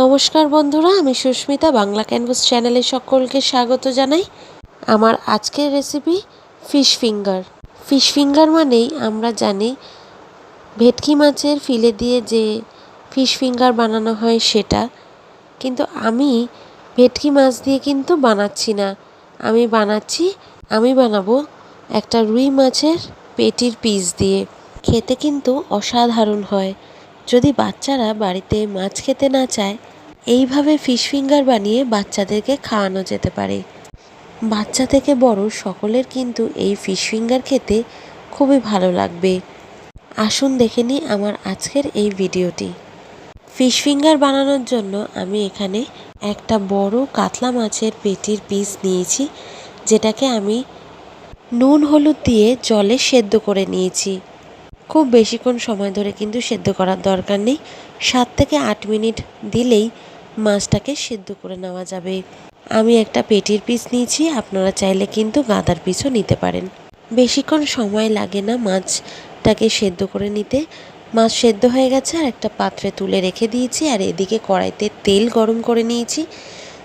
নমস্কার বন্ধুরা, আমি সুস্মিতা, বাংলা ক্যানভাস চ্যানেলে সকলকে স্বাগত জানাই। আমার আজকের recipe fish finger fish finger মানেই আমরা জানি ভেটকি মাছের ফিলে দিয়ে যে ফিশ ফিঙ্গার বানানো হয় সেটা। কিন্তু আমি ভেটকি মাছ দিয়ে কিন্তু বানাচ্ছি না। আমি বানাচ্ছি, আমি বানাবো একটা রুই মাছের পেটির পিস দিয়ে। খেতে কিন্তু অসাধারণ হয়। যদি বাচ্চারা বাড়িতে মাছ খেতে না চায়, এইভাবে ফিশ ফিঙ্গার বানিয়ে বাচ্চাদেরকে খাওয়ানো যেতে পারে। বাচ্চা থেকে বড় সকলের কিন্তু এই ফিশ ফিঙ্গার খেতে খুবই ভালো লাগবে। আসুন দেখে নিই আমার আজকের এই ভিডিওটি। ফিশ ফিঙ্গার বানানোর জন্য আমি এখানে একটা বড় কাতলা মাছের পেটির পিস নিয়েছি, যেটাকে আমি নুন, হলুদ দিয়ে জলে সেদ্ধ করে নিয়েছি। খুব বেশিক্ষণ সময় ধরে কিন্তু সেদ্ধ করার দরকার নেই। সাত থেকে আট মিনিট দিলেই মাছটাকে সেদ্ধ করে নেওয়া যাবে। আমি একটা পেটির পিস নিয়েছি, আপনারা চাইলে কিন্তু গাঁদার পিসও নিতে পারেন। বেশিক্ষণ সময় লাগে না মাছটাকে সেদ্ধ করে নিতে। মাছ সেদ্ধ হয়ে গেছে, আর একটা পাত্রে তুলে রেখে দিয়েছি, আর এদিকে কড়াইতে তেল গরম করে নিয়েছি।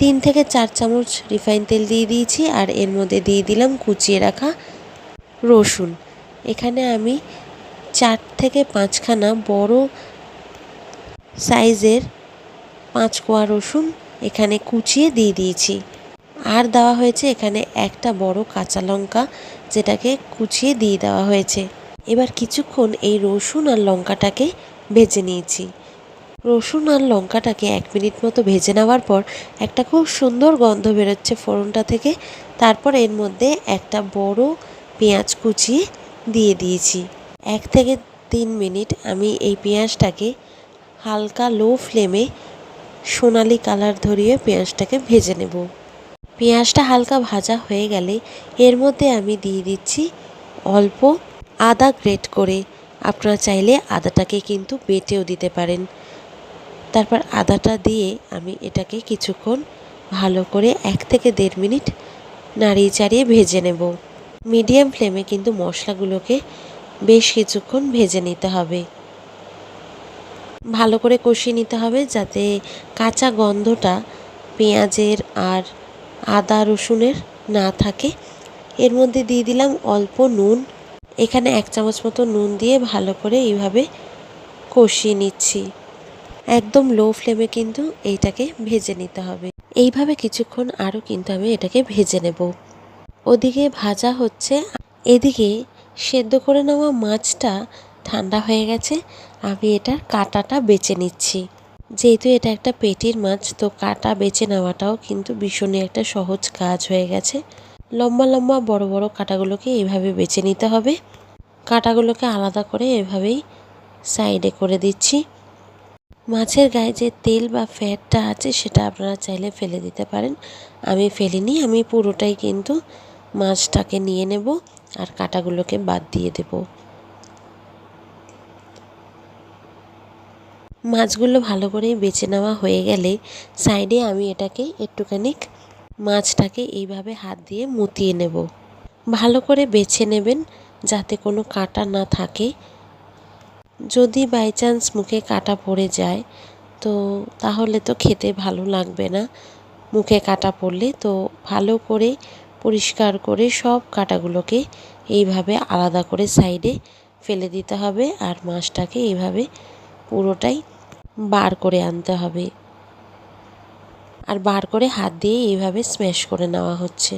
তিন থেকে চার চামচ রিফাইন তেল দিয়ে দিয়েছি, আর এর মধ্যে দিয়ে দিলাম কুচিয়ে রাখা রসুন। এখানে আমি চার থেকে পাঁচখানা বড় সাইজের পাঁচ কোয়া রসুন এখানে কুচিয়ে দিয়ে দিয়েছি। আর দেওয়া হয়েছে এখানে একটা বড় কাঁচা লঙ্কা, যেটাকে কুচিয়ে দিয়ে দেওয়া হয়েছে। এবার কিছুক্ষণ এই রসুন আর লঙ্কাটাকে ভেজে নিয়েছি। রসুন আর লঙ্কাটাকে এক মিনিট মতো ভেজে নেওয়ার পর একটা খুব সুন্দর গন্ধ বেরোচ্ছে ফোড়নটা থেকে। তারপর এর মধ্যে একটা বড় পেঁয়াজ কুচিয়ে দিয়ে দিয়েছি। এক থেকে তিন মিনিট আমি এই পেঁয়াজটাকে হালকা লো ফ্লেমে সোনালি কালার ধরিয়ে পেঁয়াজটাকে ভেজে নেব। পেঁয়াজটা হালকা ভাজা হয়ে গেলে এর মধ্যে আমি দিয়ে দিচ্ছি অল্প আদা গ্রেট করে। আপনারা চাইলে আদাটাকে কিন্তু বেটেও দিতে পারেন। তারপর আদাটা দিয়ে আমি এটাকে কিছুক্ষণ ভালো করে এক থেকে দেড় মিনিট নাড়িয়ে চাড়িয়ে ভেজে নেব। মিডিয়াম ফ্লেমে কিন্তু মশলাগুলোকে বেশ কিছুক্ষণ ভেজে নিতে হবে। ভালো করে কষিয়ে নিতে হবে যাতে কাঁচা গন্ধটা পেঁয়াজের আর আদা রসুনের না থাকে। এর মধ্যে দিয়ে দিলাম অল্প নুন। এখানে এক চামচ মতো নুন দিয়ে ভালো করে এইভাবে কষিয়ে নিচ্ছি। একদম লো ফ্লেমে কিন্তু এইটাকে ভেজে নিতে হবে। এইভাবে কিছুক্ষণ আরও কিন্তু আমি এটাকে ভেজে নেব। ওদিকে ভাজা হচ্ছে। এদিকে সেদ্ধ করে নেওয়া মাছটা ঠান্ডা হয়ে গেছে, আমি এটার কাটাটা বেছে নিচ্ছি। যেহেতু এটা একটা পেটির মাছ, তো কাটা বেছে নেওয়াটাও কিন্তু ভীষণই একটা সহজ কাজ হয়ে গেছে। লম্বা লম্বা বড় বড় কাটাগুলোকে এইভাবে বেছে নিতে হবে। কাটাগুলোকে আলাদা করে এভাবেই সাইডে করে দিচ্ছি। মাছের গায়ে যে তেল বা ফ্যাটটা আছে, সেটা আপনারা চাইলে ফেলে দিতে পারেন। আমি ফেলিনি, আমি পুরোটাই কিন্তু মাছটাকে নিয়ে নেব আর কাটাগুলোকে বাদ দিয়ে দেব। মাছগুলো ভালো করে বেছে নেওয়া হয়ে গেলে সাইডে আমি এটাকে একটুখানি মাছটাকে এইভাবে হাত দিয়ে মুতিয়ে নেব। ভালো করে বেছে নেবেন যাতে কোনো কাটা না থাকে। যদি বাই চান্স মুখে কাটা পড়ে যায়, তো তাহলে তো খেতে ভালো লাগবে না। মুখে কাটা পড়লে তো ভালো করে পরিষ্কার করে সব কাটাগুলোকে এইভাবে আলাদা করে সাইডে ফেলে দিতে হবে আর মাছটাকে এইভাবে পুরোটাই বার করে আনতে হবে। আর বার করে হাত দিয়ে এইভাবে স্ম্যাশ করে নেওয়া হচ্ছে।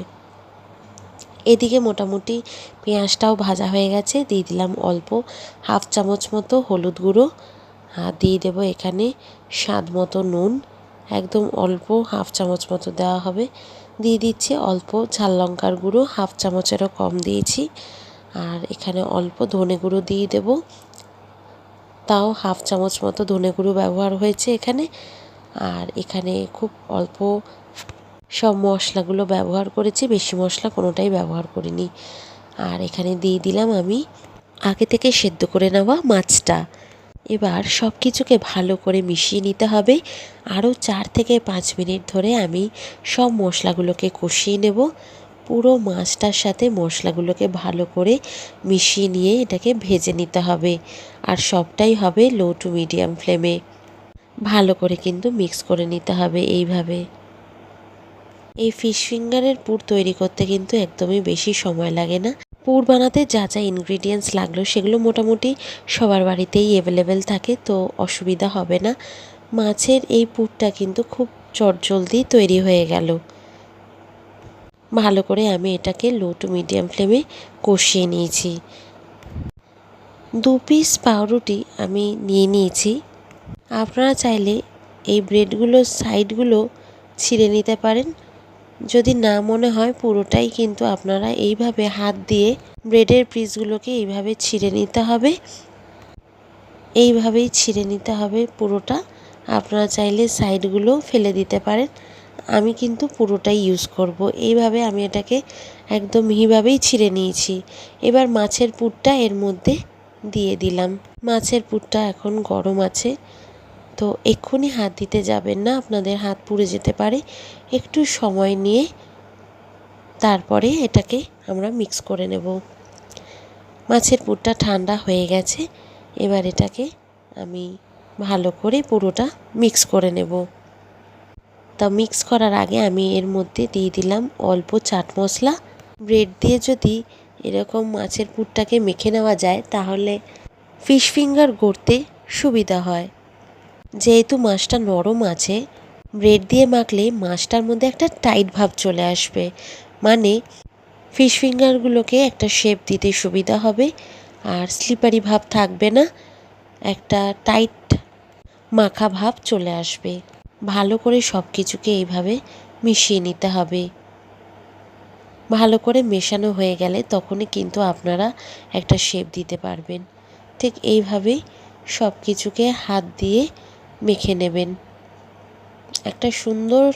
এদিকে মোটামুটি পেঁয়াজটাও ভাজা হয়ে গেছে, দিয়ে দিলাম অল্প হাফ চামচ মতো হলুদ গুঁড়ো। আর দিয়ে দেবো এখানে স্বাদ মতো নুন, একদম অল্প হাফ চামচ মতো দেওয়া হবে। দিয়ে দিচ্ছি অল্প ঝাল লঙ্কার গুঁড়ো, হাফ চামচেরও কম দিয়েছি। আর এখানে অল্প ধনে গুঁড়ো দিয়ে দেব। তাও হাফ চামচ মতো ধনে গুঁড়ো ব্যবহার হয়েছে এখানে। আর এখানে খুব অল্প সব মশলাগুলো ব্যবহার করেছি, বেশি মশলা কোনোটাই ব্যবহার করিনি। আর এখানে দিয়ে দিলাম আমি আগে থেকে সেদ্ধ করে নেওয়া মাছটা। এবার সব কিছুকে ভালো করে মিশিয়ে নিতে হবে। আরও চার থেকে পাঁচ মিনিট ধরে আমি সব মশলাগুলোকে কষিয়ে নেব। পুরো মাছটার সাথে মশলাগুলোকে ভালো করে মিশিয়ে নিয়ে এটাকে ভেজে নিতে হবে। আর সবটাই হবে লো টু মিডিয়াম ফ্লেমে। ভালো করে কিন্তু মিক্স করে নিতে হবে এইভাবে। এই ফিশ ফিঙ্গারের পুর তৈরি করতে কিন্তু একদমই বেশি সময় লাগে না। পুর বানাতে যা যা ইনগ্রিডিয়েন্টস লাগল সেগুলো মোটামুটি সবার বাড়িতেই অ্যাভেলেবেল থাকে, তো অসুবিধা হবে না। মাছের এই পুরটা কিন্তু খুব চটজলদি তৈরি হয়ে গেল। ভালো করে আমি এটাকে লো টু মিডিয়াম ফ্লেমে কষিয়ে নিয়েছি। দু পিস পাউরুটি আমি নিয়ে নিয়েছি। আপনারা চাইলে এই ব্রেডগুলোর সাইডগুলো ছিঁড়ে নিতে পারেন। যদি না মনে হয়, পুরোটাই কিন্তু আপনারা এইভাবে হাত দিয়ে ব্রেডের পিসগুলোকে এইভাবে ছিঁড়ে নিতে হবে। এইভাবেই ছিঁড়ে নিতে হবে পুরোটা। আপনারা চাইলে সাইডগুলো ফেলে দিতে পারেন। আমি কিন্তু পুরোটাই ইউজ করব। এইভাবে আমি এটাকে একদম মিহিভাবেই ছিঁড়ে নিয়েছি। এবার মাছের পুরটা এর মধ্যে দিয়ে দিলাম। মাছের পুরটা এখন গরম আছে। তো এক্ষুনি হাত দিতে যাবেন না, আপনাদের হাত পুড়ে যেতে পারে। একটু সময় নিয়ে তারপরে এটাকে আমরা মিক্স করে নেব। মাছের পুরটা ঠান্ডা হয়ে গেছে, এবার এটাকে আমি ভালো করে পুরোটা মিক্স করে নেব। তা মিক্স করার আগে আমি এর মধ্যে দিয়ে দিলাম অল্প চাট মশলা। ব্রেড দিয়ে যদি এরকম মাছের পুরটাকে মেখে নেওয়া যায়, তাহলে ফিশ ফিঙ্গার গড়তে সুবিধা হয়। যেহেতু মাছটা নরম আছে ব্রেড দিয়ে মাখলে মাছটার মধ্যে একটা টাইট ভাব চলে আসবে। মানে ফিশ ফিঙ্গারগুলোকে একটা শেপ দিতে সুবিধা হবে, আর স্লিপারি ভাব থাকবে না, একটা টাইট মাখা ভাব চলে আসবে। ভালো করে সব কিছুকে এইভাবে মিশিয়ে নিতে হবে। ভালো করে মেশানো হয়ে গেলে তখনই কিন্তু আপনারা একটা শেপ দিতে পারবেন। ঠিক এইভাবেই সব কিছুকে হাত দিয়ে মেখে নেবেন। একটা সুন্দর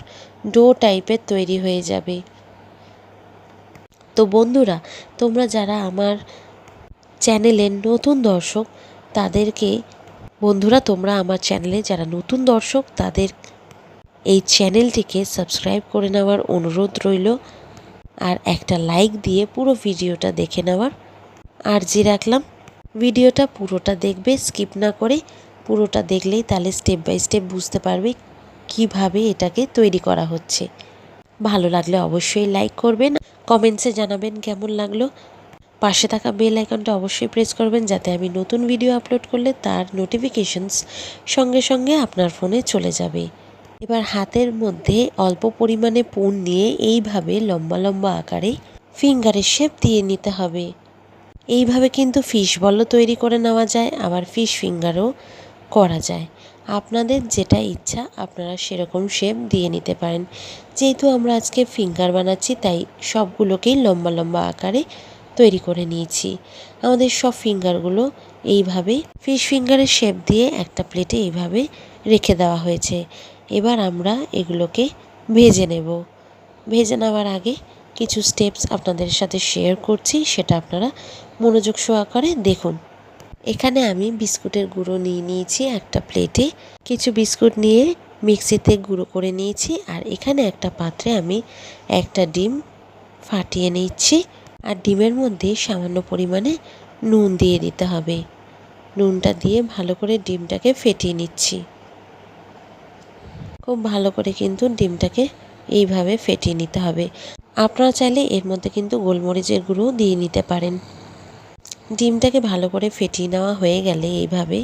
ডো টাইপের তৈরি হয়ে যাবে। তো বন্ধুরা, তোমরা যারা আমার চ্যানেলের নতুন দর্শক, তাদেরকে, বন্ধুরা, তোমরা আমার চ্যানেলে যারা নতুন দর্শক, তাদের এই চ্যানেলটিকে সাবস্ক্রাইব করে নেওয়ার অনুরোধ রইল। আর একটা লাইক দিয়ে পুরো ভিডিওটা দেখে নেওয়ার। আর্জি রাখলাম, ভিডিওটা পুরোটা দেখবে স্কিপ না করে পুরোটা দেখলেই তাহলে স্টেপ বাই স্টেপ বুঝতে পারবে কীভাবে এটাকে তৈরি করা হচ্ছে। ভালো লাগলে অবশ্যই লাইক করবেন কমেন্টসে জানাবেন কেমন লাগল। পাশে থাকা বেল আইকনটা অবশ্যই প্রেস করবেন যাতে আমি নতুন ভিডিও আপলোড করলে তার নোটিফিকেশনস সঙ্গে সঙ্গে আপনার ফোনে চলে যাবে। এবার হাতের মধ্যে অল্প পরিমাণে পুন নিয়ে এইভাবে লম্বা লম্বা আকারে ফিঙ্গারের শেপ দিয়ে নিতে হবে। এইভাবে কিন্তু ফিশ বলও তৈরি করে নেওয়া যায়, আবার ফিশ ফিঙ্গারও করা যায়। আপনাদের যেটা ইচ্ছা আপনারা সেরকম শেপ দিয়ে নিতে পারেন। যেহেতু আমরা আজকে ফিঙ্গার বানাচ্ছি, তাই সবগুলোকেই লম্বা লম্বা আকারে তৈরি করে নিয়েছি। আমাদের সব ফিঙ্গারগুলো এইভাবে ফিশ ফিঙ্গারের শেপ দিয়ে একটা প্লেটে এইভাবে রেখে দেওয়া হয়েছে। এবার আমরা এগুলোকে ভেজে নেব। ভেজে নেওয়ার আগে কিছু স্টেপস আপনাদের সাথে শেয়ার করছি, সেটা আপনারা মনোযোগ সহকারে দেখুন। এখানে আমি বিস্কুটের গুঁড়ো নিয়ে নিয়েছি একটা প্লেটে। কিছু বিস্কুট নিয়ে মিক্সিতে গুঁড়ো করে নিয়েছি আর এখানে একটা পাত্রে আমি একটা ডিম ফাটিয়ে নিচ্ছি। আর ডিমের মধ্যে সামান্য পরিমাণে নুন দিয়ে দিতে হবে। নুনটা দিয়ে ভালো করে ডিমটাকে ফেটিয়ে নিচ্ছি। খুব ভালো করে কিন্তু ডিমটাকে এইভাবে ফেটিয়ে নিতে হবে। আপনারা চাইলে এর মধ্যে কিন্তু গোলমরিচের গুঁড়ো দিয়ে নিতে পারেন। ডিমটাকে ভালো করে ফেটিয়ে নেওয়া হয়ে গেলে এইভাবে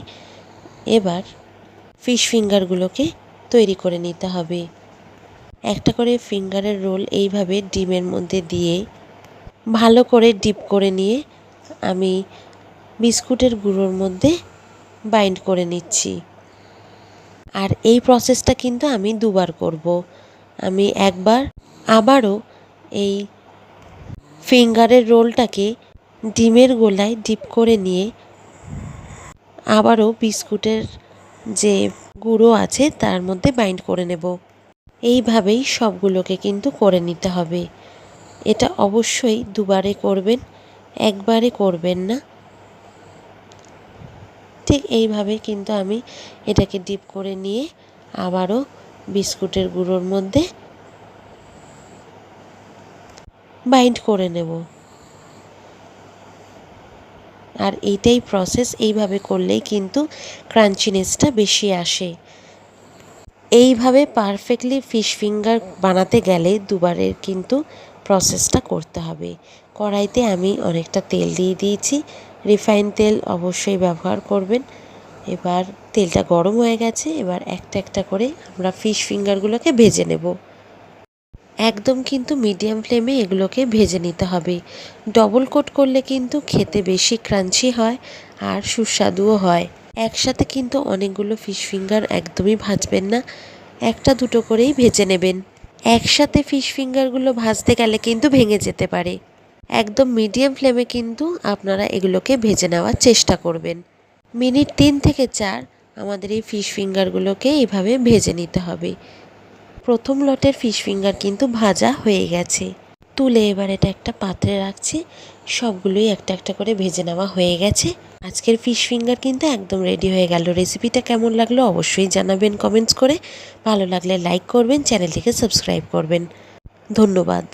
এবার ফিশ ফিঙ্গারগুলোকে তৈরি করে নিতে হবে। একটা করে ফিঙ্গারের রোল এইভাবে ডিমের মধ্যে দিয়ে ভালো করে ডিপ করে নিয়ে আমি বিস্কুটের গুঁড়োর মধ্যে বাইন্ড করে নিচ্ছি। আর এই প্রসেসটা কিন্তু আমি দুবার করব। আমি একবার আবারও এই ফিঙ্গারের রোলটাকে ডিমের গোলায় ডিপ করে নিয়ে আবারও বিস্কুটের যে গুঁড়ো আছে তার মধ্যে বাইন্ড করে নেব। এইভাবেই সবগুলোকে কিন্তু করে নিতে হবে। এটা অবশ্যই দুবারে করবেন, একবারে করবেন না। ঠিক এইভাবে কিন্তু আমি এটাকে ডিপ করে নিয়ে আবারও বিস্কুটের গুঁড়োর মধ্যে বাইন্ড করে নেব। আর এইটাই প্রসেস এইভাবে করলেই কিন্তু ক্রাঞ্চিনেসটা বেশি আসে। এইভাবে পারফেক্টলি ফিশ ফিঙ্গার বানাতে গেলে দুবারের কিন্তু প্রসেসটা করতে হবে। কড়াইতে আমি অনেকটা তেল দিয়ে দিয়েছি। রিফাইন তেল অবশ্যই ব্যবহার করবেন। এবার তেলটা গরম হয়ে গেছে, এবার একটা একটা করে আমরা ফিশ ফিঙ্গারগুলোকে ভেজে নেব। একদম কিন্তু মিডিয়াম ফ্লেমে এগুলোকে ভেজে নিতে হবে। ডবল কোট করলে কিন্তু খেতে বেশি ক্রাঞ্চি হয় আর সুস্বাদুও হয়। একসাথে কিন্তু অনেকগুলো ফিশ ফিঙ্গার একদমই ভাজবেন না। একটা দুটো করেই ভেজে নেবেন। একসাথে ফিশ ফিঙ্গারগুলো ভাজতে গেলে কিন্তু ভেঙে যেতে পারে। একদম মিডিয়াম ফ্লেমে কিন্তু আপনারা এগুলোকে ভেজে নেওয়ার চেষ্টা করবেন। মিনিট তিন থেকে চার আমাদের এই ফিশ ফিঙ্গারগুলোকে এইভাবে ভেজে নিতে হবে। প্রথম লটের ফিশ ফিঙ্গার কিন্তু ভাজা হয়ে গেছে। তুলে এবার এটা একটা পাত্রে রাখছি। সবগুলোই একটা একটা করে ভেজে নেওয়া হয়ে গেছে। আজকের ফিশ ফিঙ্গার কিন্তু একদম রেডি হয়ে গেল। রেসিপিটা কেমন লাগল অবশ্যই জানাবেন কমেন্টস করে। ভালো লাগলে লাইক করবেন, চ্যানেলটিকে সাবস্ক্রাইব করবেন। ধন্যবাদ।